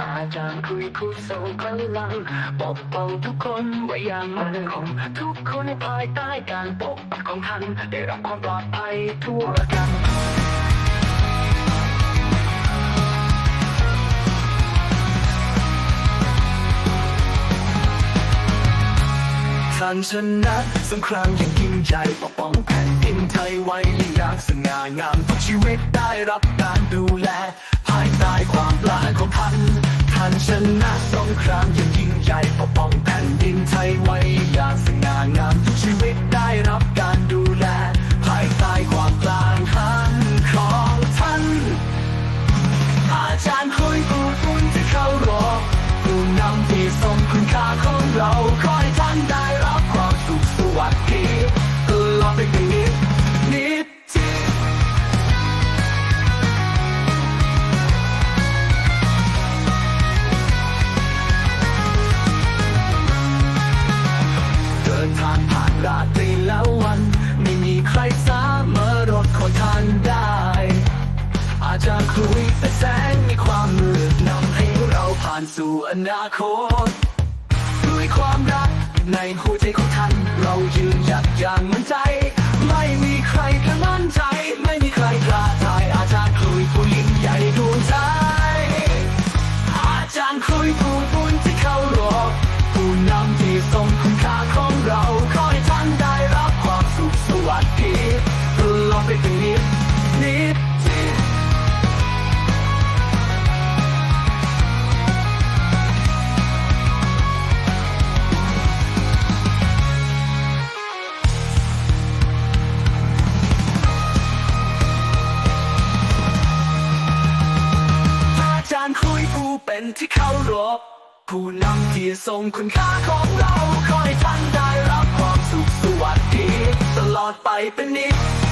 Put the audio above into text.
อาจารย์คุยผู้ทรงพลังปกป้องทุกคนไว้อย่างมั่นคงทุกคนในภายใต้การปกปักของท่านได้รับความปลอดภัยทั่วกันท่านชนะสงครามอย่างยิ่งใหญ่ปกป้องแผ่นดินไทยไว้อย่างสง่างามทุกชีวิตได้รับการดูแล ภายใต้ความปร อนาคต ด้วยความรักในหัวใจของท่าน เรายืนหยัดอย่างมั่นใจ ไม่มีใครกล้ามั่นใจ ไม่มีใครกล้าทายอาจารย์คลุยผู้ยิ่งใหญ่ดวงใจ อาจารย์คลุยผู้บุญที่เขารอผู้นำที่ทรงคุณค่าของเราขอให้ท่านได้รับความสุขสวัสดีตลอดไปเป็นนิดนิด เป็นที่เขารบผู้นำที่ทรงคุณค่าของเรา ขอให้ท่านได้รับความสุขสวัสดี ตลอดไปเป็นนิด